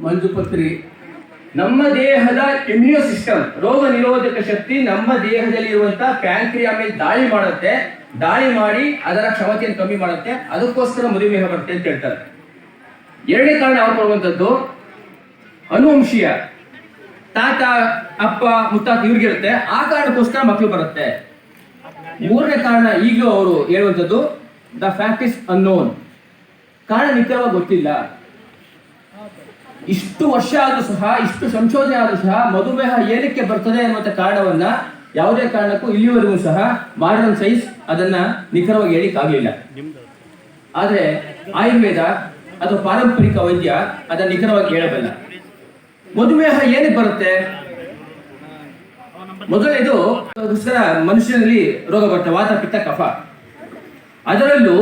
ಮಂಜುಪತ್ರಿ ನಮ್ಮ ದೇಹದ immune system ರೋಗ ನಿರೋಧಕ ಶಕ್ತಿ ನಮ್ಮ ದೇಹದಲ್ಲಿ ಇರುವಂತಹ ಪ್ಯಾಂಕ್ರಿಯಾ ಮೇಲೆ ದಾಳಿ ಮಾಡುತ್ತೆ. ದಾಳಿ ಮಾಡಿ ಅದರ ಕ್ಷಮತೆಯನ್ನು ಕಮ್ಮಿ ಮಾಡುತ್ತೆ. ಅದಕ್ಕೋಸ್ಕರ ಮಧುಮೇಹ ಬರುತ್ತೆ ಅಂತ ಹೇಳ್ತಾರೆ. ಎರಡನೇ ಕಾರಣ ಅವ್ರು ಕೊಡುವಂಥದ್ದು ಅನುವಂಶೀಯ. ತಾತ, ಅಪ್ಪ, ಮುತ್ತಾತ ಇವ್ರಿಗಿರುತ್ತೆ. ಆ ಕಾರಣಕ್ಕೋಸ್ಕರ ಮಕ್ಕಳು ಬರುತ್ತೆ. ಮೂರನೇ ಕಾರಣ ಈಗಲೂ ಅವರು ಹೇಳುವಂಥದ್ದು ದ ಫ್ಯಾಕ್ಟ್ ಇಸ್ ಅನ್ನೋನ್ ಕಾರಣ ನಿಖರವಾಗಿ ಗೊತ್ತಿಲ್ಲ. ಇಷ್ಟು ವರ್ಷ ಆದ್ರೂ ಸಹ, ಇಷ್ಟು ಸಂಶೋಧನೆ ಆದ್ರೂ ಸಹ ಮಧುಮೇಹ ಏನಕ್ಕೆ ಬರ್ತದೆ ಅನ್ನುವಂಥ ಕಾರಣವನ್ನ ಯಾವುದೇ ಕಾರಣಕ್ಕೂ ಇಲ್ಲಿವರೆಗೂ ಸಹ ಮಾಡರ್ನ್ ಸೈನ್ಸ್ ಅದನ್ನ ನಿಖರವಾಗಿ ಹೇಳಿಕ್ ಆದರೆ ಆದ್ರೆ ಆಯುರ್ವೇದ ಅಥವಾ ಪಾರಂಪರಿಕ ವೈದ್ಯ, ಅದನ್ನ ನಿಖರವಾಗಿ ಹೇಳಬಲ್ಲ. ಮಧುಮೇಹ ಏನಕ್ಕೆ ಬರುತ್ತೆ? ಮೊದಲನೇದು ಮನುಷ್ಯನಲ್ಲಿ ರೋಗ ಬರುತ್ತೆ, ವಾತ, ಪಿತ್ತ, ಕಫ. ಅದರಲ್ಲೂ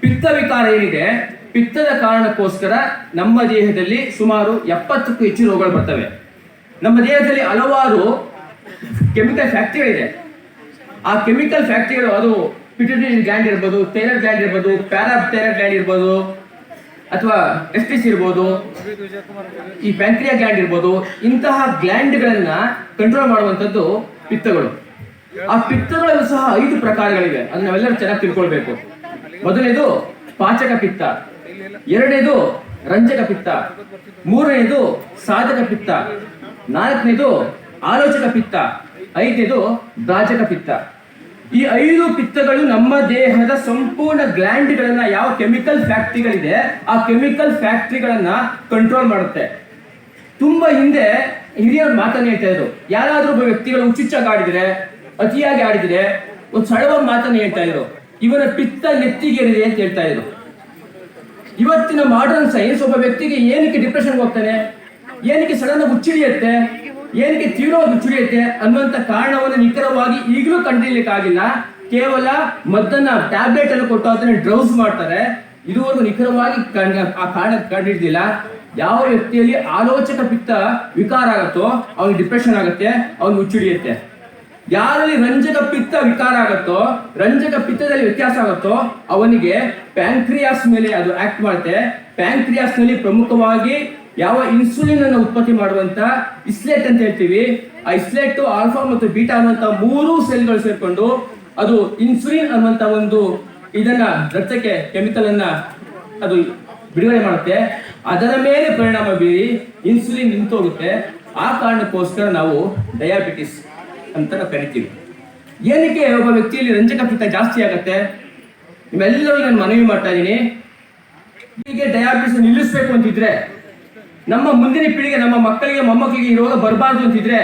ಪಿತ್ತ ವಿಕಾರ ಏನಿದೆ? ಪಿತ್ತದ ಕಾರಣಕ್ಕೋಸ್ಕರ ನಮ್ಮ ದೇಹದಲ್ಲಿ ಸುಮಾರು ಎಪ್ಪತ್ತಕ್ಕೂ ಹೆಚ್ಚು ರೋಗಗಳು ಬರ್ತವೆ. ನಮ್ಮ ದೇಹದಲ್ಲಿ ಹಲವಾರು ಕೆಮಿಕಲ್ ಫ್ಯಾಕ್ಟರಿಗಳಿದೆ ಆ ಕೆಮಿಕಲ್ ಫ್ಯಾಕ್ಟರಿಗಳು ಅದು ಪಿಟಿಟಿನ್ ಗ್ಲ್ಯಾಂಡ್ ಇರ್ಬೋದು ಥೈರಾಯ್ಡ್ ಗ್ಲ್ಯಾಂಡ್ ಇರ್ಬೋದು ಪ್ಯಾರಾಥೈರಾಯ್ಡ್ ಗ್ಲ್ಯಾಂಡ್ ಇರ್ಬೋದು, ಅಥವಾ ಎಸ್ಟಿಸ್ ಇರ್ಬೋದು, ಈ ಪ್ಯಾಂಕ್ರಿಯಾ ಗ್ಲ್ಯಾಂಡ್ ಇರ್ಬೋದು, ಇಂತಹ ಗ್ಲ್ಯಾಂಡ್ಗಳನ್ನ ಕಂಟ್ರೋಲ್ ಮಾಡುವಂಥದ್ದು ಪಿತ್ತಗಳು. ಆ ಪಿತ್ತಗಳಲ್ಲೂ ಸಹ ಐದು ಪ್ರಕಾರಗಳಿವೆ. ಅದನ್ನ ನಾವೆಲ್ಲರೂ ಚೆನ್ನಾಗಿ ತಿಳ್ಕೊಳ್ಬೇಕು. ಮೊದಲನೇದು ಪಾಚಕ ಪಿತ್ತ. ಎರಡನೇದು ರಂಜಕ ಪಿತ್ತ. ಮೂರನೇದು ಸಾಧಕ ಪಿತ್ತ. ನಾಲ್ಕನೇದು ಆಲೋಚಕ ಪಿತ್ತ. ಐದನೇದು ದಾಜಕ ಪಿತ್ತ. ಈ ಐದು ಪಿತ್ತಗಳು ನಮ್ಮ ದೇಹದ ಸಂಪೂರ್ಣ ಗ್ಲ್ಯಾಂಡ್ಗಳನ್ನ ಯಾವ ಕೆಮಿಕಲ್ ಫ್ಯಾಕ್ಟ್ರಿಗಳಿದೆ, ಆ ಕೆಮಿಕಲ್ ಫ್ಯಾಕ್ಟರಿಗಳನ್ನ ಕಂಟ್ರೋಲ್ ಮಾಡುತ್ತೆ. ತುಂಬಾ ಹಿಂದೆ ಹಿರಿಯರು ಮಾತನ್ನ ಹೇಳ್ತಾ ಇದ್ರು. ಯಾರಾದ್ರೂ ಒಬ್ಬ ವ್ಯಕ್ತಿಗಳು ಹುಚ್ಚುಚ್ಚಾಗಿ ಆಡಿದ್ರೆ, ಅತಿಯಾಗಿ ಆಡಿದ್ರೆ, ಒಂದು ಸಡವ ಮಾತನ್ನ ಹೇಳ್ತಾ ಇದ್ರು. ಇವನ ಪಿತ್ತ ನೆತ್ತಿಗೇರಿದೆ ಅಂತ ಹೇಳ್ತಾ ಇದ್ರು. ಇವತ್ತಿನ ಮಾಡರ್ನ್ ಸೈನ್ಸ್ ಒಬ್ಬ ವ್ಯಕ್ತಿಗೆ ಏನಕ್ಕೆ ಡಿಪ್ರೆಷನ್ ಹೋಗ್ತಾನೆ? ಏನಕ್ಕೆ ಸಡನ್ ಹುಚ್ಚಿಡಿಯುತ್ತೆ ಏನಕ್ಕೆ ತೀವ್ರವಾಗಿ ಹುಚ್ಚಿಡಿಯುತ್ತೆ ಅನ್ನುವಂತ ಕಾರಣವನ್ನು ನಿಖರವಾಗಿ ಈಗಲೂ ಕಂಡುಹಿಡಿಯಲಿಕ್ಕಾಗಿಲ್ಲ ಕೇವಲ ಮದ್ದನ್ನ ಟ್ಯಾಬ್ಲೆಟ್ ಅನ್ನು ಕೊಟ್ಟು ಅದನ್ನ ಡ್ರೌಸ್ ಮಾಡ್ತಾರೆ. ಇದುವರೆಗೂ ನಿಖರವಾಗಿ ಆ ಕಾರಣ ಕಂಡಿಡ್ದಿಲ್ಲ ಯಾವ ವ್ಯಕ್ತಿಯಲ್ಲಿ ಆಲೋಚಕ ಪಿತ್ತ ವಿಕಾರ ಆಗುತ್ತೋ, ಅವ್ನಿಗೆ ಡಿಪ್ರೆಷನ್ ಆಗುತ್ತೆ, ಅವ್ನಿಗೆ ಹುಚ್ಚಿಡಿಯುತ್ತೆ ಯಾರಲ್ಲಿ ರಂಜಕ ಪಿತ್ತ ವಿಕಾರ ಆಗುತ್ತೋ, ರಂಜಕ ಪಿತ್ತದಲ್ಲಿ ವ್ಯತ್ಯಾಸ ಆಗುತ್ತೋ, ಅವನಿಗೆ ಪ್ಯಾಂಕ್ರಿಯಾಸ್ ಮೇಲೆ ಅದು ಆಕ್ಟ್ ಮಾಡುತ್ತೆ. ಪ್ಯಾಂಕ್ರಿಯಾಸ್ನಲ್ಲಿ ಪ್ರಮುಖವಾಗಿ ಯಾವ ಇನ್ಸುಲಿನ್ ಅನ್ನು ಉತ್ಪತ್ತಿ ಮಾಡುವಂತ ಇಸ್ಲೆಟ್ ಅಂತ ಹೇಳ್ತೀವಿ. ಆ ಇಸ್ಲೆಟ್ ಆಲ್ಫಾ ಮತ್ತು ಬೀಟಾ ಅನ್ನುವಂತ ಮೂರು ಸೆಲ್ಗಳು ಸೇರ್ಕೊಂಡು ಅದು ಇನ್ಸುಲಿನ್ ಅನ್ನುವಂತ ಒಂದು ಇದನ್ನ, ರಕ್ತಕ್ಕೆ ಕೆಮಿಕಲ್ ಅನ್ನ ಅದು ಬಿಡುಗಡೆ ಮಾಡುತ್ತೆ. ಅದರ ಮೇಲೆ ಪರಿಣಾಮ ಬೀರಿ ಇನ್ಸುಲಿನ್ ನಿಂತೋಗುತ್ತೆ. ಆ ಕಾರಣಕ್ಕೋಸ್ಕರ ನಾವು ಡಯಾಬಿಟಿಸ್ ಅಂತ ನಾವು ಕರಿತೀವಿ. ಏನಕ್ಕೆ ಒಬ್ಬ ವ್ಯಕ್ತಿಯಲ್ಲಿ ರಂಜಕ ಪಿತ್ತ ಜಾಸ್ತಿ ಆಗುತ್ತೆ? ನಿಮ್ಮೆಲ್ಲರೂ ನಾನು ಮನವಿ ಮಾಡ್ತಾ ಇದ್ದೀನಿ. ಹೀಗೆ ಡಯಾಬಿಟಿಸ್ ನಿಲ್ಲಿಸಬೇಕು ಅಂತಿದ್ರೆ, ನಮ್ಮ ಮುಂದಿನ ಪೀಳಿಗೆ, ನಮ್ಮ ಮಕ್ಕಳಿಗೆ, ಮೊಮ್ಮಕ್ಕಳಿಗೆ ಈ ರೋಗ ಬರಬಾರ್ದು ಅಂತಿದ್ರೆ,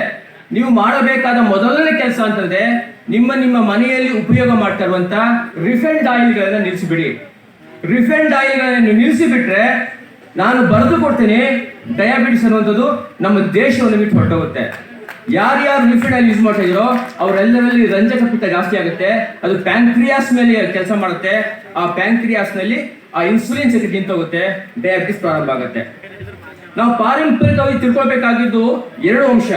ನೀವು ಮಾಡಬೇಕಾದ ಮೊದಲನೇ ಕೆಲಸ ಅಂತಂದ್ರೆ, ನಿಮ್ಮ ನಿಮ್ಮ ಮನೆಯಲ್ಲಿ ಉಪಯೋಗ ಮಾಡ್ತಾ ಇರುವಂತ ರಿಫೈನ್ಡ್ ಆಯಿಲ್ಗಳನ್ನ ನಿಲ್ಲಿಸಿಬಿಡಿ. ರಿಫೈನ್ಡ್ ಆಯಿಲ್ಗಳನ್ನ ನಿಲ್ಲಿಸಿಬಿಟ್ರೆ, ನಾನು ಬರೆದು ಕೊಡ್ತೀನಿ ಡಯಾಬಿಟಿಸ್ ಅನ್ನುವಂಥದ್ದು ನಮ್ಮ ದೇಶವನ್ನು ಬಿಟ್ಟು ಹೊರಟೋಗುತ್ತೆ. ಯಾರ್ಯಾರು ಆಯಿಲ್ ಯೂಸ್ ಮಾಡ್ತಾ ಇದ್ರೋ ಅವರೆಲ್ಲರಲ್ಲಿ ರಂಜಕ ಪಿತ್ತ ಜಾಸ್ತಿ ಆಗುತ್ತೆ. ಅದು ಪ್ಯಾಂಕ್ರಿಯಾಸ್ ಮೇಲೆ ಕೆಲಸ ಮಾಡುತ್ತೆ. ಆ ಪ್ಯಾಂಕ್ರಿಯಾಸ್ನಲ್ಲಿ ಆ ಇನ್ಸುಲಿನ್ ಜೊತೆ ನಿಂತೋಗುತ್ತೆ ಡಯಾಬಿಟಿಸ್ ಪ್ರಾರಂಭ ಆಗುತ್ತೆ. ನಾವು ಪಾರಂಪರಿಕವಾಗಿ ತಿಳ್ಕೊಳ್ಬೇಕಾಗಿದ್ದು ಎರಡು ಅಂಶ.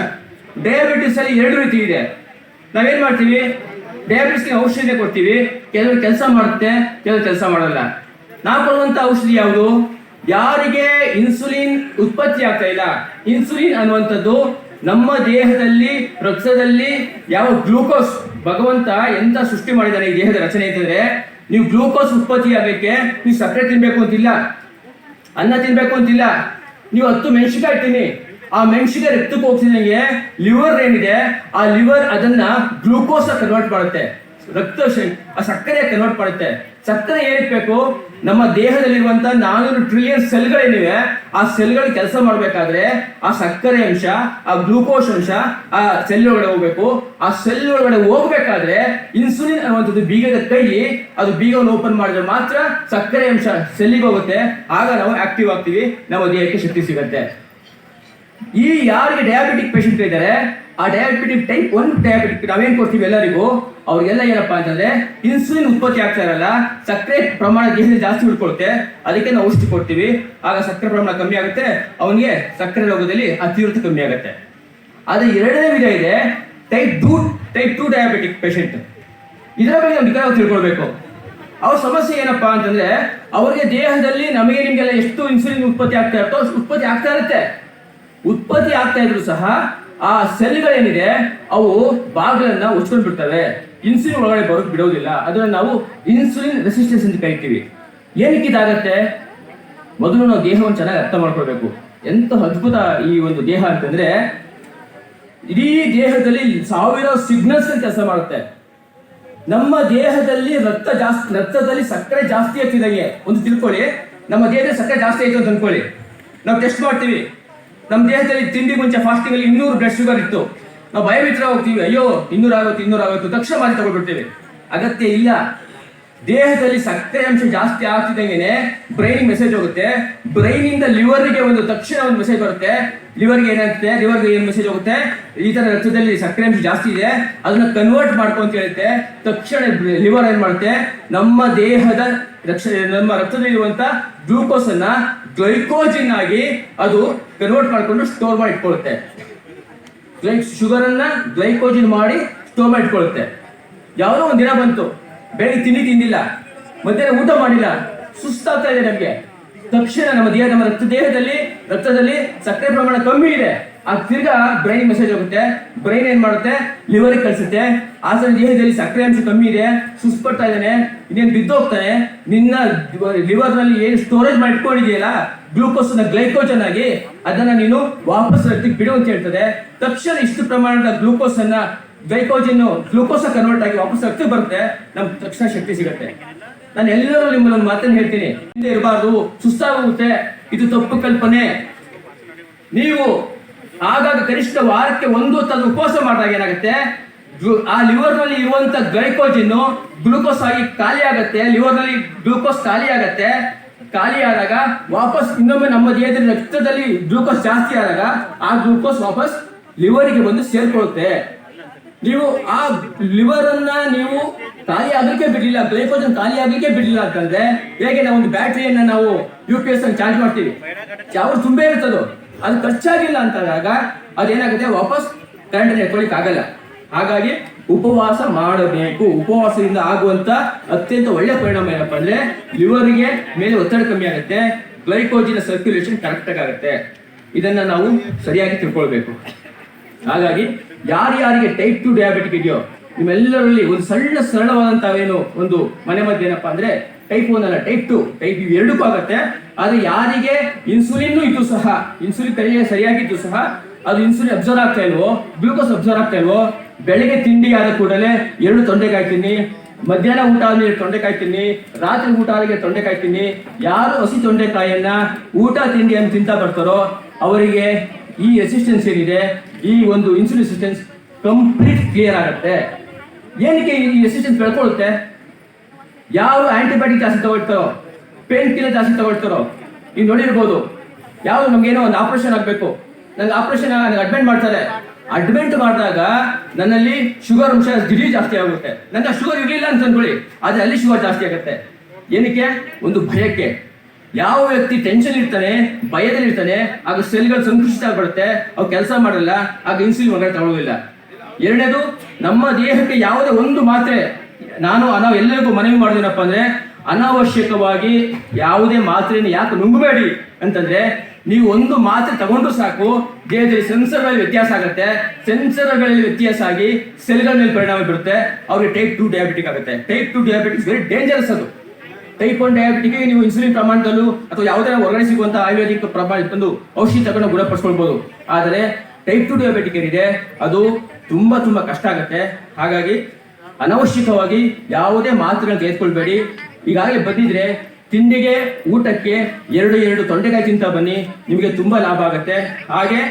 ಡಯಾಬಿಟಿಸ್ ಅಲ್ಲಿ ಎರಡು ರೀತಿ ಇದೆ. ನಾವೇನ್ ಮಾಡ್ತೀವಿ? ಡಯಾಬಿಟಿಸ್ ಔಷಧಿ ಕೊಡ್ತೀವಿ. ಕೆಲವರು ಕೆಲಸ ಮಾಡುತ್ತೆ, ಕೆಲವರು ಕೆಲಸ ಮಾಡಲ್ಲ. ನಾವು ಕೊಡುವಂತ ಔಷಧಿ ಯಾವುದು? ಯಾರಿಗೆ ಇನ್ಸುಲಿನ್ ಉತ್ಪತ್ತಿ ಆಗ್ತಾ ಇಲ್ಲ. ಇನ್ಸುಲಿನ್ ಅನ್ನುವಂಥದ್ದು ನಮ್ಮ ದೇಹದಲ್ಲಿ, ರಕ್ತದಲ್ಲಿ ಯಾವ ಗ್ಲೂಕೋಸ್ ಭಗವಂತ ಎಂತ ಸೃಷ್ಟಿ ಮಾಡಿದ್ದಾನೆ ಈ ದೇಹದ ರಚನೆ ಅಂತಂದ್ರೆ, ನೀವು ಗ್ಲೂಕೋಸ್ ಉತ್ಪತ್ತಿ ಆಗಕ್ಕೆ ನೀವು ಸಕ್ಕರೆ ತಿನ್ಬೇಕು ಅಂತಿಲ್ಲ, ಅನ್ನ ತಿನ್ಬೇಕು ಅಂತಿಲ್ಲ, ನೀವು ಹತ್ತು ಮೆಣಸಿನಕಾಯಿ ತಿನ್ನಿ, ಆ ಮೆಣಸಿಕಾಯಿ ರಕ್ತಕ್ಕೆ ಹೋಗ್ತಿದ್ದಂಗೆ ಲಿವರ್ ಏನಿದೆ, ಆ ಲಿವರ್ ಅದನ್ನ ಗ್ಲೂಕೋಸ್ ಕನ್ವರ್ಟ್ ಮಾಡುತ್ತೆ. ರಕ್ತ ಆ ಸಕ್ಕರೆ ಕನ್ವರ್ಟ್ ಮಾಡುತ್ತೆ. ಸಕ್ಕರೆ ಏನಕ್ಕೆ ನಮ್ಮ ದೇಹದಲ್ಲಿರುವಂತ ನಾನೂರು ಟ್ರಿಲಿಯನ್ ಸೆಲ್ಗಳೇನಿವೆ ಆ ಸೆಲ್ಗಳು ಕೆಲಸ ಮಾಡಬೇಕಾದ್ರೆ ಆ ಸಕ್ಕರೆ ಅಂಶ, ಆ ಗ್ಲೂಕೋಸ್ ಅಂಶ, ಆ ಸೆಲ್ ಒಳಗಡೆ ಹೋಗ್ಬೇಕು. ಆ ಸೆಲ್ ಒಳಗಡೆ ಹೋಗ್ಬೇಕಾದ್ರೆ ಇನ್ಸುಲಿನ್ ಅನ್ನುವಂಥದ್ದು ಬೀಗದ ಕೈ ಅದು ಬೀಗವನ್ನು ಓಪನ್ ಮಾಡಿದ್ರೆ ಮಾತ್ರ ಸಕ್ಕರೆ ಅಂಶ ಸೆಲ್ಲಿಗೆ ಹೋಗುತ್ತೆ. ಆಗ ನಾವು ಆಕ್ಟಿವ್ ಆಗ್ತೀವಿ. ನಮ್ಮ ದೇಹಕ್ಕೆ ಶಕ್ತಿ ಸಿಗುತ್ತೆ. ಈ ಯಾರಿಗೆ ಡಯಾಬಿಟಿಕ್ ಪೇಷಂಟ್ ಇದ್ದಾರೆ, ಆ ಡಯಾಬಿಟಿಕ್ ಟೈಪ್ ಒನ್ ಡಯಾಬಿಟಿಕ್ ನಾವೇನು ಕೊಡ್ತೀವಿ ಎಲ್ಲರಿಗೂ? ಅವ್ರಿಗೆಲ್ಲ ಏನಪ್ಪಾ ಅಂತಂದ್ರೆ ಇನ್ಸುಲಿನ್ ಉತ್ಪತ್ತಿ ಆಗ್ತಾ ಇರಲ್ಲ, ಸಕ್ಕರೆ ಪ್ರಮಾಣ ದೇಹದಲ್ಲಿ ಜಾಸ್ತಿ ಉಳ್ಕೊಳುತ್ತೆ, ಅದಕ್ಕೆ ನಾವು ಔಷಧಿ ಕೊಡ್ತೀವಿ. ಆಗ ಸಕ್ಕರೆ ಪ್ರಮಾಣ ಕಮ್ಮಿ ಆಗುತ್ತೆ, ಅವನಿಗೆ ಸಕ್ಕರೆ ರೋಗದಲ್ಲಿ ಆ ಕಮ್ಮಿ ಆಗುತ್ತೆ. ಆದರೆ ಎರಡನೇ ವಿಧ ಇದೆ type two type two diabetic patient ಇದರ ಬಗ್ಗೆ ನಾವು ನಿಖರವಾಗಿ ತಿಳ್ಕೊಳ್ಬೇಕು. ಅವ್ರ ಸಮಸ್ಯೆ ಏನಪ್ಪಾ ಅಂತಂದ್ರೆ, ಅವರಿಗೆ ದೇಹದಲ್ಲಿ ನಮಗೆ ನಿಮಗೆಲ್ಲ ಎಷ್ಟು ಇನ್ಸುಲಿನ್ ಉತ್ಪತ್ತಿ ಆಗ್ತಾ ಇರುತ್ತೋ ಉತ್ಪತ್ತಿ ಆಗ್ತಾ ಇರುತ್ತೆ. ಉತ್ಪತ್ತಿ ಆಗ್ತಾ ಇದ್ರು ಸಹ ಆ ಸೆಲ್ಗಳೇನಿದೆ, ಅವು ಬಾಗಿಲನ್ನ ಉಚ್ಕೊಂಡು ಬಿಡ್ತವೆ ಇನ್ಸುಲಿನ್ ಒಳಗಡೆ ಬರೋಕ್ ಬಿಡೋದಿಲ್ಲ. ಅದನ್ನ ನಾವು ಇನ್ಸುಲಿನ್ ರೆಸಿಸ್ಟೆನ್ಸ್ ಅಂತ ಕರಿತೀವಿ. ಏನಕ್ಕೆ ಇದಾಗತ್ತೆ? ಮೊದಲು ನಾವು ದೇಹವನ್ನು ಚೆನ್ನಾಗಿ ಅರ್ಥ ಮಾಡ್ಕೊಳ್ಬೇಕು. ಎಂತ ಅದ್ಭುತ ಈ ಒಂದು ದೇಹ ಅಂತಂದ್ರೆ, ಇಡೀ ದೇಹದಲ್ಲಿ ಸಾವಿರ ಸಿಗ್ನಲ್ಸ್ ಕೆಲಸ ಮಾಡುತ್ತೆ. ನಮ್ಮ ದೇಹದಲ್ಲಿ ರಕ್ತ ಜಾಸ್ತಿ, ರಕ್ತದಲ್ಲಿ ಸಕ್ಕರೆ ಜಾಸ್ತಿ ಆಗ್ತಿದಂಗೆ. ಒಂದು ತಿಳ್ಕೊಳ್ಳಿ. ನಮ್ಮ ದೇಹದಲ್ಲಿ ಸಕ್ಕರೆ ಜಾಸ್ತಿ ಆಯ್ತು ಅಂತ ಅನ್ಕೊಳ್ಳಿ ನಾವು ಟೆಸ್ಟ್ ಮಾಡ್ತೀವಿ. ನಮ್ಮ ದೇಹದಲ್ಲಿ ತಿಂಡಿ ಮುಂಚೆ ಫಾಸ್ಟಿಂಗ್ ಅಲ್ಲಿ ಇನ್ನೂರು ಬ್ಲಡ್ ಶುಗರ್ ಇತ್ತು. ನಾವು ಭಯಭೀತರಾಗ್ತೀವಿ ಅಯ್ಯೋ ಇನ್ನೂರ ಆಗುತ್ತೆ ಇನ್ನೂರ ಆಗುತ್ತೆ ತಕ್ಷಣ ಮಾಡಿ ತಗೊಂಡ್ಬಿಡ್ತೀವಿ ಅಗತ್ಯ ಇಲ್ಲ. ದೇಹದಲ್ಲಿ ಸಕ್ಕರೆ ಅಂಶ ಜಾಸ್ತಿ ಆಗ್ತಿದ್ದಂಗೆ ಬ್ರೈನ್ ಮೆಸೇಜ್ ಹೋಗುತ್ತೆ. ಬ್ರೈನ್ ಇಂದ ಲಿವರ್ಗೆ ಒಂದು ತಕ್ಷಣ ಒಂದು ಮೆಸೇಜ್ ಬರುತ್ತೆ. ಲಿವರ್ಗೆ ಏನಾಗುತ್ತೆ ಲಿವರ್ಗೆ ಏನು ಮೆಸೇಜ್ ಹೋಗುತ್ತೆ? ಈ ತರ ರಕ್ತದಲ್ಲಿ ಸಕ್ಕರೆ ಅಂಶ ಜಾಸ್ತಿ ಇದೆ. ಅದನ್ನ ಕನ್ವರ್ಟ್ ಮಾಡ್ಕೊಂತ ಹೇಳುತ್ತೆ. ತಕ್ಷಣ ಲಿವರ್ ಏನ್ ಮಾಡುತ್ತೆ? ನಮ್ಮ ದೇಹದ ರಕ್ಷ, ನಮ್ಮ ರಕ್ತದಲ್ಲಿ ಇರುವಂತ ಗ್ಲೂಕೋಸ್ ಅನ್ನ ಗ್ಲೈಕೋಜಿನ್ ಆಗಿ ಅದು ಕನ್ವರ್ಟ್ ಮಾಡ್ಕೊಂಡು ಸ್ಟೋರ್ ಮಾಡಿ ಇಟ್ಕೊಳ್ಳುತ್ತೆ ಶುಗರ್ ಅನ್ನ ಗ್ಲೈಕೋಜಿನ್ ಮಾಡಿ ಸ್ಟೋರ್ ಮಾಡಿ ಇಟ್ಕೊಳ್ಳುತ್ತೆ ಯಾವುದೋ ಒಂದು ದಿನ ಬಂತು. ಬೆಳಿಗ್ಗೆ ತಿಂಡಿ ತಿಂದಿಲ್ಲ, ಮಧ್ಯಾಹ್ನ ಊಟ ಮಾಡಿಲ್ಲ, ಸುಸ್ತಾಗ್ತಾ ಇದೆ ನಮಗೆ. ತಕ್ಷಣ ನಮ್ಮ ದೇಹ ನಮ್ಮ ರಕ್ತ ದೇಹದಲ್ಲಿ, ರಕ್ತದಲ್ಲಿ ಸಕ್ಕರೆ ಪ್ರಮಾಣ ಕಮ್ಮಿ ಇದೆ. ಆ ತಿರ್ಗಾ ಬ್ರೈನ್ ಮೆಸೇಜ್ ಹೋಗುತ್ತೆ ಬ್ರೈನ್ ಏನ್ ಮಾಡುತ್ತೆ? ಲಿವರ್ ಕಳಿಸುತ್ತೆ. ಆತನ ದೇಹದಲ್ಲಿ ಸಕ್ಕರೆ ಅಂಶ ಕಮ್ಮಿ ಇದೆ ಸುಸ್ಪಡ್ತಾ ಇದ್ದಾನೆ, ಇನ್ನೇನು ಬಿದ್ದೋಗ್ತಾನೆ ನಿನ್ನ ಲಿವರ್ನಲ್ಲಿ ಏನು ಸ್ಟೋರೇಜ್ ಮಾಡಿ ಇಟ್ಕೊಂಡಿದೆಯಲ್ಲ ಗ್ಲೂಕೋಸ್ನ ಗ್ಲೈಕೋಜನ್ ಆಗಿ ಅದನ್ನ ನೀನು ವಾಪಸ್ ರಕ್ತಕ್ಕೆ ಬಿಡು ಅಂತ ಹೇಳ್ತದೆ. ತಕ್ಷಣ ಇಷ್ಟು ಪ್ರಮಾಣದ ಗ್ಲೂಕೋಸ್ ಅನ್ನ ಗ್ಲೈಕೋಜನ್ ಗ್ಲೂಕೋಸ್ ಕನ್ವರ್ಟ್ ಆಗಿ ವಾಪಸ್ ರಕ್ತಕ್ಕೆ ಬರುತ್ತೆ, ನಮ್ಗೆ ತಕ್ಷಣ ಶಕ್ತಿ ಸಿಗುತ್ತೆ. ನಾನು ಎಲ್ಲರೂ ನಿಮ್ಮಲ್ಲಿ ಒಂದು ಮಾತನ್ನು ಹೇಳ್ತೀನಿ. ಹಿಂದೆ ಇರಬಾರ್ದು ಸುಸ್ತಾಗುತ್ತೆ ಇದು ತಪ್ಪು ಕಲ್ಪನೆ. ನೀವು ಆಗಾಗ ಕನಿಷ್ಠ ವಾರಕ್ಕೆ ಒಂದು ತದ ಉಪವಾಸ ಮಾಡಿದಾಗ ಏನಾಗುತ್ತೆ? ಆ ಲಿವರ್ನಲ್ಲಿ ಇರುವಂತ ಗ್ಲೈಕೋಜಿನ್ ಗ್ಲೂಕೋಸ್ ಆಗಿ ಖಾಲಿ ಆಗತ್ತೆ. ಲಿವರ್ನಲ್ಲಿ ಗ್ಲೂಕೋಸ್ ಖಾಲಿ ಆಗತ್ತೆ. ಖಾಲಿ ಆದಾಗ ವಾಪಸ್ ಇನ್ನೊಮ್ಮೆ ನಮ್ಮ ದೇಹದಲ್ಲಿ ರಕ್ತದಲ್ಲಿ ಗ್ಲೂಕೋಸ್ ಜಾಸ್ತಿ ಆದಾಗ ಆ ಗ್ಲೂಕೋಸ್ ವಾಪಸ್ ಲಿವರಿಗೆ ಬಂದು ಸೇರ್ಕೊಳ್ಳುತ್ತೆ. ನೀವು ಆ ಲಿವರ್ ಅನ್ನ ನೀವು ಖಾಲಿ ಆಗಲಿಕ್ಕೆ ಬಿಡ್ಲಿಲ್ಲ ಗ್ಲೈಕೋಜನ್ ಖಾಲಿ ಆಗ್ಲಿಕ್ಕೆ ಬಿಡ್ಲಿಲ್ಲ ಅಂತಂದ್ರೆ ಹೇಗೆ ನಾವು ಒಂದು ಬ್ಯಾಟ್ರಿಯನ್ನ ನಾವು ಯು ಪಿ ಎಸ್ ಚಾರ್ಜ್ ಮಾಡ್ತೀವಿ? ಯಾವ ತುಂಬೇ ಇರ್ತದೋ ಅದು ಖರ್ಚಾಗಿಲ್ಲ ಅಂತಂದಾಗ ಅದೇನಾಗುತ್ತೆ? ವಾಪಸ್ ಕರೆಂಟ್ ಎತ್ಕೊಳಿಕ್ ಆಗಲ್ಲ. ಹಾಗಾಗಿ ಉಪವಾಸ ಮಾಡಬೇಕು. ಉಪವಾಸದಿಂದ ಆಗುವಂತ ಅತ್ಯಂತ ಒಳ್ಳೆ ಪರಿಣಾಮ ಏನಪ್ಪಾ ಅಂದ್ರೆ ಲಿವರ್ಗೆ ಮೇಲೆ ಒತ್ತಡ ಕಮ್ಮಿ ಆಗುತ್ತೆ. ಗ್ಲೈಕೋಜಿನ ಸರ್ಕ್ಯುಲೇಷನ್ ಕರೆಕ್ಟ್ ಆಗುತ್ತೆ. ಇದನ್ನ ನಾವು ಸರಿಯಾಗಿ ತಿಳ್ಕೊಳ್ಬೇಕು. ಹಾಗಾಗಿ ಯಾರ್ಯಾರಿಗೆ ಟೈಪ್ ಟು ಡಯಾಬಿಟಿಕ್ ಇದೆಯೋ, ನಿಮ್ಮೆಲ್ಲರಲ್ಲಿ ಒಂದು ಸಣ್ಣ ಸರಳವಾದಂತಾವೇನು ಒಂದು ಮನೆ ಮದ್ದು ಏನಪ್ಪಾ ಅಂದ್ರೆ ಟೈಪ್ ಒನ್ ಅಲ್ಲ ಟೈಪ್ ಟು ಟೈಪ್ ಇವು ಎರಡಕ್ಕೂ ಆಗುತ್ತೆ. ಆದರೆ ಯಾರಿಗೆ? ಇನ್ಸುಲಿನ್ ಇದ್ದು ಸಹ. ಇನ್ಸುಲಿನ್ ಸರಿಯಾಗಿ ಸರಿಯಾಗಿದ್ದು ಸಹ. ಅದು ಇನ್ಸುಲಿನ್ ಅಬ್ಸರ್ವ್ ಆಗ್ತಾ ಇಲ್ವೋ? ಗ್ಲೂಕೋಸ್ ಅಬ್ಸರ್ವ್ ಆಗ್ತಾ ಇಲ್ವೋ? ಬೆಳಿಗ್ಗೆ ತಿಂಡಿ ಆದ ಕೂಡಲೇ ಎರಡು ತೊಂಡೆಕಾಯಿ ತಿನ್ನಿ. ಮಧ್ಯಾಹ್ನ ಊಟ ಆದ್ಮೇಲೆ ತೊಂಡೆಕಾಯಿ ತಿನ್ನಿ. ರಾತ್ರಿ ಊಟ ಆದ್ರೆ ತೊಂಡೆಕಾಯಿ ತಿನ್ನಿ. ಯಾರು ಹಸಿ ತೊಂಡೆಕಾಯಿಯನ್ನ ಊಟ ತಿಂಡಿಯನ್ನು ತಿಂತಾ ಬರ್ತಾರೋ, ಅವರಿಗೆ ಈ ಅಸಿಸ್ಟೆನ್ಸ್ ಏನಿದೆ? ಈ ಒಂದು ಇನ್ಸುಲಿನ್ ಅಸಿಸ್ಟೆನ್ಸ್ ಕಂಪ್ಲೀಟ್ ಕ್ಲಿಯರ್ ಆಗುತ್ತೆ. ಏನಕ್ಕೆ ಈ ಅಸಿಸ್ಟೆನ್ಸ್ ಬೆಳ್ಕೊಳ್ಳುತ್ತೆ? ಯಾರು ಆಂಟಿಬಯೋಟಿಕ್ ಜಾಸ್ತಿ ತಗೊಳ್ತಾರೋ? ಪೇನ್ ಕಿಲ್ಲರ್ ಜಾಸ್ತಿ ತಗೊಳ್ತಾರೋ? ನೀವು ನೋಡಿರ್ಬೋದು. ಯಾವುದು ನಮ್ಗೇನೋ ಒಂದು ಆಪರೇಷನ್ ಆಗಬೇಕು. ನನಗೆ ಆಪರೇಷನ್ ನನಗೆ ಅಡ್ಮಿಟ್ ಮಾಡ್ತಾರೆ. ಅಡ್ಮಿಟ್ ಮಾಡಿದಾಗ ನನ್ನಲ್ಲಿ ಶುಗರ್ ಅಂಶ ದಿಢೀರ್ ಜಾಸ್ತಿ ಆಗುತ್ತೆ. ನನ್ನ ಶುಗರ್ ಇರಲಿಲ್ಲ ಅಂತ ಅಂದ್ಕೊಳ್ಳಿ. ಆದ್ರೆ ಅಲ್ಲಿ ಶುಗರ್ ಜಾಸ್ತಿ ಆಗುತ್ತೆ. ಏನಕ್ಕೆ? ಒಂದು ಭಯಕ್ಕೆ. ಯಾವ ವ್ಯಕ್ತಿ ಟೆನ್ಷನ್ ಇರ್ತಾನೆ, ಭಯದಲ್ಲಿ ಇರ್ತಾನೆ, ಆಗ ಸೆಲ್ಗಳು ಸಂಕುಚಿತ ಆಗ್ಬಿಡುತ್ತೆ ಅವು ಕೆಲಸ ಮಾಡಲ್ಲ, ಆಗ ಇನ್ಸುಲಿನ್ ಒಳಗಡೆ ತಗೊಳ್ಳೋದಿಲ್ಲ. ಎರಡನೇದು, ನಮ್ಮ ದೇಹಕ್ಕೆ ಯಾವುದೇ ಒಂದು ಮಾತ್ರೆ ನಾನು ನಾವು ಎಲ್ಲರಿಗೂ ಮನವಿ ಮಾಡೋದೇನಪ್ಪ ಅಂದ್ರೆ, ಅನಾವಶ್ಯಕವಾಗಿ ಯಾವುದೇ ಮಾತ್ರೆಯನ್ನು ಯಾಕೆ ನುಂಗಬೇಡಿ ಅಂತಂದ್ರೆ, ನೀವು ಒಂದು ಮಾತ್ರೆ ತಗೊಂಡ್ರು ಸಾಕು, ದೇಹದಲ್ಲಿ ಸೆನ್ಸರ್ಗಳಲ್ಲಿ ವ್ಯತ್ಯಾಸ ಆಗುತ್ತೆ. ಸೆನ್ಸರ್ಗಳಲ್ಲಿ ವ್ಯತ್ಯಾಸ ಆಗಿ ಸೆಲ್ಗಳ ಮೇಲೆ ಪರಿಣಾಮ ಬೀರುತ್ತೆ. ಅವ್ರಿಗೆ ಟೈಪ್ ಟು ಡಯಾಬಿಟಿಕ್ ಆಗುತ್ತೆ. Type two diabetics very dangerous ಅದು. ಟೈಪ್ ಒನ್ ಡಯಾಬಿಟಿಕ್ ನೀವು ಇನ್ಸುಲಿನ್ ಪ್ರಮಾಣದಲ್ಲೂ ಅಥವಾ ಯಾವುದೇ ಹೊರಗಡೆ ಸಿಗುವಂತ ಆಯುರ್ವೇದಿಕ್ ಪ್ರಮಾಣ ತಂದು ಔಷಧಿ ತಗೊಂಡು ಗುಣಪಡಿಸ್ಕೊಳ್ಬಹುದು ಆದರೆ ಟೈಪ್ ಟು ಡಯಾಬಿಟಿಕ್ ಏನಿದೆ, ಅದು ತುಂಬಾ ತುಂಬಾ ಕಷ್ಟ ಆಗುತ್ತೆ. ಹಾಗಾಗಿ ಅನವಶ್ಯಕವಾಗಿ ಯಾವುದೇ ಮಾತ್ರೆಗಳನ್ನ ತೆಗೆದುಕೊಳ್ಬೇಡಿ. ಈಗಾಗಲೇ ಬಂದಿದ್ರೆ ತಿಂಡಿಗೆ, ಊಟಕ್ಕೆ ಎರಡು ಎರಡು ತೊಂಡೆಕಾಯಿ ತಿಂತ ಬನ್ನಿ. ನಿಮಗೆ ತುಂಬಾ ಲಾಭ ಆಗುತ್ತೆ. ಹಾಗೆ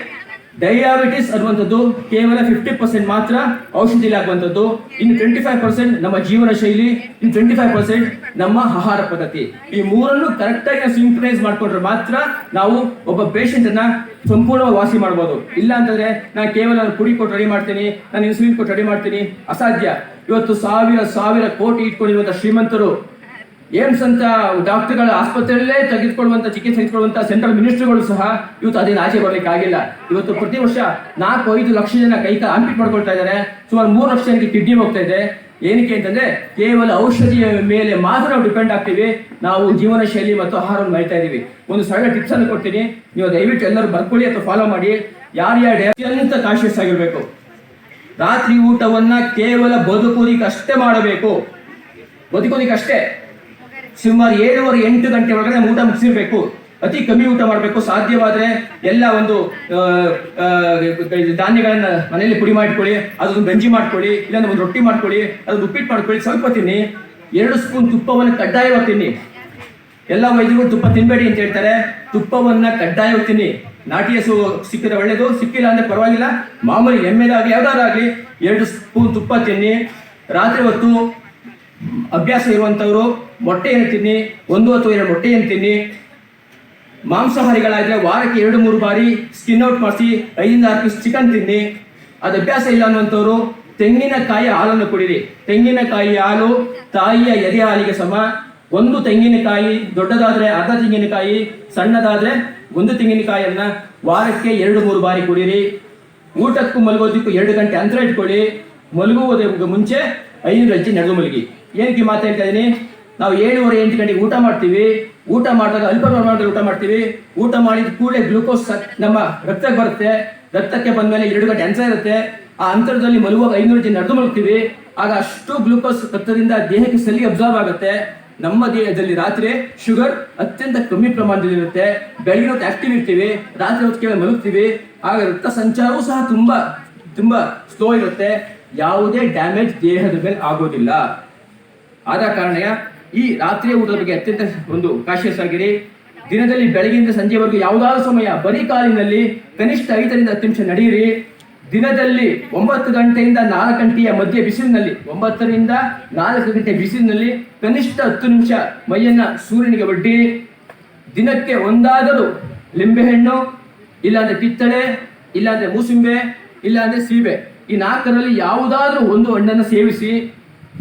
ಡಯಾಬಿಟಿಸ್ ಅನ್ನುವಂಥದ್ದು ಕೇವಲ ಫಿಫ್ಟಿ ಪರ್ಸೆಂಟ್ ಮಾತ್ರ ಔಷಧಿಲಿ ಆಗುವಂಥದ್ದು. ಇನ್ನು ಟ್ವೆಂಟಿ ಫೈವ್ ಪರ್ಸೆಂಟ್ ನಮ್ಮ ಜೀವನ ಶೈಲಿ, ಇನ್ನು ಟ್ವೆಂಟಿ ಫೈವ್ ಪರ್ಸೆಂಟ್ ನಮ್ಮ ಆಹಾರ ಪದ್ಧತಿ. ಈ ಮೂರನ್ನು ಕರೆಕ್ಟಾಗಿ ನಾವು ಸಿಂಕ್ರನೈಸ್ ಮಾಡಿಕೊಂಡ್ರೆ ಮಾತ್ರ ನಾವು ಒಬ್ಬ ಪೇಷಂಟ್ ಅನ್ನ ಸಂಪೂರ್ಣವಾಗಿ ವಾಸಿ ಮಾಡ್ಬೋದು. ಇಲ್ಲ ಅಂತಂದ್ರೆ ನಾನು ಕೇವಲ ಕುಡಿ ಕೊಟ್ಟು ರೆಡಿ ಮಾಡ್ತೀನಿ, ನಾನು ಇನ್ಸುಲಿನ್ ಕೊಟ್ಟು ರೆಡಿ ಮಾಡ್ತೀನಿ. ಅಸಾಧ್ಯ. ಇವತ್ತು ಸಾವಿರ ಸಾವಿರ ಕೋಟಿ ಇಟ್ಕೊಂಡಿರುವಂತಹ ಶ್ರೀಮಂತರು ಏಮ್ಸ್ ಅಂತ ಡಾಕ್ಟರ್ಗಳ ಆಸ್ಪತ್ರೆಯಲ್ಲೇ ತೆಗೆದುಕೊಳ್ಳುವಂತ, ಚಿಕಿತ್ಸೆ ತೆಗೆದುಕೊಳ್ಳುವಂತ ಸೆಂಟ್ರಲ್ ಮಿನಿಸ್ಟರ್ಗಳು ಸಹ ಇವತ್ತು ಅದೇ ಆಚೆ ಬರ್ಲಿಕ್ಕೆ ಆಗಿಲ್ಲ. ಇವತ್ತು ಪ್ರತಿ ವರ್ಷ ನಾಲ್ಕು ಐದು ಲಕ್ಷ ಜನ ಕೈ ಕಾಲು ಆಂಪಿಟ್ ಮಾಡ್ಕೊಳ್ತಾ ಇದ್ದಾರೆ. ಸುಮಾರು ಮೂರು ಲಕ್ಷ ಜನಕ್ಕೆ ಕಿಡ್ನಿ ಹೋಗ್ತಾ ಇದೆ. ಏನಕ್ಕೆ ಅಂತಂದ್ರೆ ಕೇವಲ ಔಷಧಿಯ ಮೇಲೆ ಮಾತ್ರ ನಾವು ಡಿಪೆಂಡ್ ಆಗ್ತೀವಿ. ನಾವು ಜೀವನ ಶೈಲಿ ಮತ್ತು ಆಹಾರವನ್ನು ಮಾಡ್ತಾ ಇದೀವಿ. ಒಂದು ಸರಳ ಟಿಪ್ಸ್ ಅನ್ನು ಕೊಡ್ತೀನಿ. ನೀವು ದಯವಿಟ್ಟು ಎಲ್ಲರೂ ಬರ್ಕೊಳ್ಳಿ ಅಥವಾ ಫಾಲೋ ಮಾಡಿ. ಯಾರ್ಯಾರು ಅತ್ಯಂತ ಕಾಶಿಯಸ್ ಆಗಿರ್ಬೇಕು ರಾತ್ರಿ ಊಟವನ್ನ ಕೇವಲ ಬದುಕೋದಿಕ್ಕಷ್ಟೇ ಮಾಡಬೇಕು. ಬದುಕೋದಿಕ್ಕಷ್ಟೇ ಸುಮಾರು ಏಳುವರೆ ಎಂಟು ಗಂಟೆ ಒಳಗಡೆ ಊಟ ಮುಗಿಸಿರ್ಬೇಕು. ಅತಿ ಕಮ್ಮಿ ಊಟ ಮಾಡಬೇಕು. ಸಾಧ್ಯವಾದ್ರೆ ಎಲ್ಲ ಒಂದು ಧಾನ್ಯಗಳನ್ನ ಮನೆಯಲ್ಲಿ ಪುಡಿ ಮಾಡ್ಕೊಳ್ಳಿ ಅದೊಂದು ಗಂಜಿ ಮಾಡ್ಕೊಳ್ಳಿ, ಇಲ್ಲಾಂದ್ರೆ ಒಂದು ರೊಟ್ಟಿ ಮಾಡ್ಕೊಳ್ಳಿ ಅದೊಂದು ಉಪ್ಪಿಟ್ಟು ಮಾಡ್ಕೊಳ್ಳಿ. ಸ್ವಲ್ಪ ತಿನ್ನಿ. ಎರಡು ಸ್ಪೂನ್ ತುಪ್ಪವನ್ನು ಕಡ್ಡಾಯವಾಗಿ ತಿನ್ನಿ. ಎಲ್ಲ ವೈದ್ಯರು ತುಪ್ಪ ತಿನ್ಬೇಡಿ ಅಂತ ಹೇಳ್ತಾರೆ. ತುಪ್ಪವನ್ನ ಕಡ್ಡಾಯವಾಗಿ ತಿನ್ನಿ. ನಾಟಿ ಹಸು ಸಿಕ್ಕಿದ್ರೆ ಒಳ್ಳೇದು, ಸಿಕ್ಕಿಲ್ಲ ಅಂದ್ರೆ ಪರವಾಗಿಲ್ಲ. ಮಾಮೂಲಿ ಎಮ್ಮೆದಾಗಲಿ ಯಾವ್ದಾರಾಗ್ಲಿ ಎರಡು ಸ್ಪೂನ್ ತುಪ್ಪ ತಿನ್ನಿ. ರಾತ್ರಿ ಹೊತ್ತು ಅಭ್ಯಾಸ ಇರುವಂಥವರು ಮೊಟ್ಟೆಯನ್ನು ತಿನ್ನಿ, ಒಂದು ಅಥವಾ ಎರಡು ಮೊಟ್ಟೆಯನ್ನು ತಿನ್ನಿ. ಮಾಂಸಾಹಾರಿಗಳಾದ್ರೆ ವಾರಕ್ಕೆ ಎರಡು, ಮೂರು ಬಾರಿ ಸ್ಕಿನ್ ಔಟ್ ಮಾಡಿಸಿ, ಐದಿಂದ ಆರು ಪೀಸ್ ಚಿಕನ್ ತಿನ್ನಿ. ಅದು ಅಭ್ಯಾಸ ಇಲ್ಲ ಅನ್ನುವಂಥವ್ರು ತೆಂಗಿನಕಾಯಿ ಹಾಲನ್ನು ಕುಡಿರಿ. ತೆಂಗಿನಕಾಯಿ ಹಾಲು ತಾಯಿಯ ಎದೆ ಹಾಲಿಗೆ ಸಮ. ಒಂದು ತೆಂಗಿನಕಾಯಿ ದೊಡ್ಡದಾದ್ರೆ ಅರ್ಧ ತೆಂಗಿನಕಾಯಿ, ಸಣ್ಣದಾದ್ರೆ ಒಂದು ತೆಂಗಿನಕಾಯಿಯನ್ನ ವಾರಕ್ಕೆ ಎರಡು ಮೂರು ಬಾರಿ ಕುಡಿರಿ ಊಟಕ್ಕೂ ಮಲಗೋದಕ್ಕೂ ಎರಡು ಗಂಟೆ ಅಂತರ ಇಟ್ಕೊಳ್ಳಿ. ಮಲಗುವುದಕ್ಕೆ ಮುಂಚೆ ಐನೂರು ಗಂಟೆ ನಡೆದು ಮಲಗಿ. ಏನಕ್ಕೆ ಮಾತಾಡ್ತಾ ಇದ್ದೀನಿ ನಾವು ಏಳುವರೆ ಎಂಟು ಗಂಟೆಗೆ ಊಟ ಮಾಡ್ತೀವಿ. ಊಟ ಮಾಡಿದಾಗ ಅಲ್ಪ ಪ್ರಮಾಣದಲ್ಲಿ ಊಟ ಮಾಡ್ತೀವಿ. ಊಟ ಮಾಡಿದ ಕೂಡಲೇ ಗ್ಲೂಕೋಸ್ ನಮ್ಮ ರಕ್ತಕ್ಕೆ ಬರುತ್ತೆ. ರಕ್ತಕ್ಕೆ ಬಂದ ಮೇಲೆ ಎರಡು ಗಂಟೆ ಅಂತರ ಇರುತ್ತೆ. ಆ ಅಂತರದಲ್ಲಿ ಮಲಗುವಾಗ ಐನೂರು ಗಂಟೆ ನಡೆದು ಮಲಗ್ತೀವಿ. ಆಗ ಅಷ್ಟು ಗ್ಲೂಕೋಸ್ ರಕ್ತದಿಂದ ದೇಹಕ್ಕೆ ಸಲಿ ಅಬ್ಸರ್ವ್ ಆಗುತ್ತೆ. ನಮ್ಮ ದೇಹದಲ್ಲಿ ರಾತ್ರಿ ಶುಗರ್ ಅತ್ಯಂತ ಕಮ್ಮಿ ಪ್ರಮಾಣದಲ್ಲಿ ಇರುತ್ತೆ. ಬೆಳಗಿನ ಹೊತ್ತು ಆಕ್ಟಿವ್ ಇರ್ತೀವಿ, ರಾತ್ರಿ ಹೊತ್ತು ಕೇಳಿ ಮಲಗ್ತೀವಿ. ಆಗ ರಕ್ತ ಸಂಚಾರವೂ ಸಹ ತುಂಬಾ ತುಂಬಾ ಸ್ಲೋ ಇರುತ್ತೆ. ಯಾವುದೇ ಡ್ಯಾಮೇಜ್ ದೇಹದ ಮೇಲೆ ಆಗೋದಿಲ್ಲ. ಆದ ಕಾರಣ ಈ ರಾತ್ರಿ ಊಟದ ಬಗ್ಗೆ ಅತ್ಯಂತ ಒಂದು ಕಾಶಿಯಸ್ ಆಗಿರಿ. ದಿನದಲ್ಲಿ ಬೆಳಗಿನಿಂದ ಸಂಜೆವರೆಗೂ ಯಾವುದಾದ್ರೂ ಸಮಯ, ಬರೀ ಕಾಲಿನಲ್ಲಿ ಕನಿಷ್ಠ ಐದರಿಂದ ಹತ್ತು ನಿಮಿಷ ನಡೆಯಿರಿ. ದಿನದಲ್ಲಿ ಒಂಬತ್ತು ಗಂಟೆಯಿಂದ ನಾಲ್ಕು ಗಂಟೆಯ ಮಧ್ಯೆ ಬಿಸಿಲಿನಲ್ಲಿ ಒಂಬತ್ತರಿಂದ ನಾಲ್ಕು ಗಂಟೆ ಬಿಸಿಲಿನಲ್ಲಿ ಕನಿಷ್ಠ ಹತ್ತು ನಿಮಿಷ ಮೈಯನ್ನ ಸೂರ್ಯನಿಗೆ ಒಡ್ಡಿ. ದಿನಕ್ಕೆ ಒಂದಾದರೂ ಲಿಂಬೆಹಣ್ಣು, ಇಲ್ಲಾಂದ್ರೆ ಕಿತ್ತಳೆ ಇಲ್ಲಾಂದ್ರೆ ಮೂಸಿಂಬೆ, ಇಲ್ಲಾಂದ್ರೆ ಸೀಬೆ. ಈ ನಾಲ್ಕರಲ್ಲಿ ಯಾವುದಾದ್ರೂ ಒಂದು ಹಣ್ಣನ್ನು ಸೇವಿಸಿ.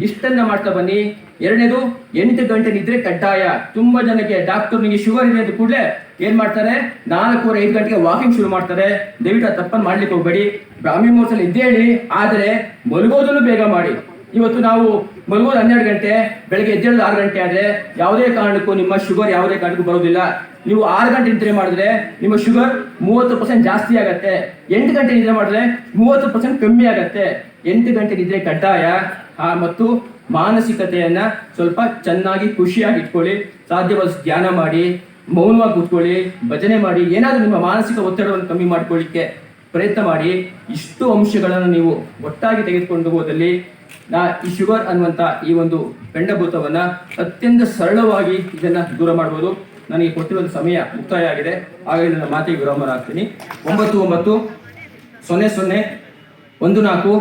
ಇಷ್ಟನ್ನ ಮಾಡ್ತಾ ಬನ್ನಿ. ಎರಡನೇದು, ಎಂಟು ಗಂಟೆ ನಿದ್ರೆ ಕಡ್ಡಾಯ. ತುಂಬಾ ಜನಕ್ಕೆ ಡಾಕ್ಟರ್ ನಿಮಗೆ ಶುಗರ್ ಇದೆ ಅಂತ ಕೂಡಲೇ ಏನ್ ಮಾಡ್ತಾರೆ? ನಾಲ್ಕೂವರೆ, ಐದು ಗಂಟೆಗೆ ವಾಕಿಂಗ್ ಶುರು ಮಾಡ್ತಾರೆ. ದಯವಿಟ್ಟು ಆ ತಪ್ಪನ್ನು ಮಾಡ್ಲಿಕ್ಕೆ ಹೋಗ್ಬೇಡಿ. ಬ್ರಾಹ್ಮಿ ಮುಹೂರ್ತದಲ್ಲಿ ಇದ್ದೇಳಿ ಆದರೆ ಮಲಗೋದನ್ನು ಬೇಗ ಮಾಡಿ. ಇವತ್ತು ನಾವು ಮಲಗೋದು ಹನ್ನೆರಡು ಗಂಟೆ, ಬೆಳಗ್ಗೆ ಎದ್ದೇಳೋದು ಆರು ಗಂಟೆ ಆದ್ರೆ ಯಾವುದೇ ಕಾರಣಕ್ಕೂ ನಿಮ್ಮ ಶುಗರ್ ಯಾವುದೇ ಕಾರಣಕ್ಕೂ ಬರೋದಿಲ್ಲ. ನೀವು ಆರು ಗಂಟೆ ನಿದ್ರೆ ಮಾಡಿದ್ರೆ ನಿಮ್ಮ ಶುಗರ್ ಮೂವತ್ತು ಪರ್ಸೆಂಟ್ ಜಾಸ್ತಿ ಆಗತ್ತೆ. ಎಂಟು ಗಂಟೆ ನಿದ್ರೆ ಮಾಡಿದ್ರೆ ಮೂವತ್ತು ಪರ್ಸೆಂಟ್ ಕಮ್ಮಿ ಆಗತ್ತೆ. ಎಂಟು ಗಂಟೆ ನಿದ್ರೆ ಕಡ್ಡಾಯ. ಆ, ಮತ್ತು ಮಾನಸಿಕತೆಯನ್ನ ಸ್ವಲ್ಪ ಚೆನ್ನಾಗಿ ಖುಷಿಯಾಗಿ ಇಟ್ಕೊಳ್ಳಿ ಸಾಧ್ಯವಾದ ಧ್ಯಾನ ಮಾಡಿ ಮೌನವಾಗಿ ಕೂತ್ಕೊಳ್ಳಿ ಭಜನೆ ಮಾಡಿ ಏನಾದರೂ ನಿಮ್ಮ ಮಾನಸಿಕ ಒತ್ತಡವನ್ನು ಕಮ್ಮಿ ಮಾಡ್ಕೊಳ್ಳಿಕ್ಕೆ ಪ್ರಯತ್ನ ಮಾಡಿ. ಇಷ್ಟು ಅಂಶಗಳನ್ನು ನೀವು ಒಟ್ಟಾಗಿ ತೆಗೆದುಕೊಂಡು ಹೋದಲ್ಲಿ ನಾ ಈ ಶುಗರ್ ಅನ್ನುವಂಥ ಈ ಒಂದು ಬೆಂಡಭೂತವನ್ನು ಅತ್ಯಂತ ಸರಳವಾಗಿ ಇದನ್ನ ದೂರ ಮಾಡ್ಬೋದು. ನನಗೆ ಕೊಟ್ಟಿರುವ ಸಮಯ ಮುಕ್ತಾಯ ಆಗಿದೆ. ಹಾಗಾಗಿ ನನ್ನ ಮಾತಿಗೆ ವಿರಾಮ ಹಾಕ್ತೀನಿ ಒಂಬತ್ತು ಒಂಬತ್ತು ಸೊನ್ನೆ ಸೊನ್ನೆ ಒಂದು ನಾಲ್ಕು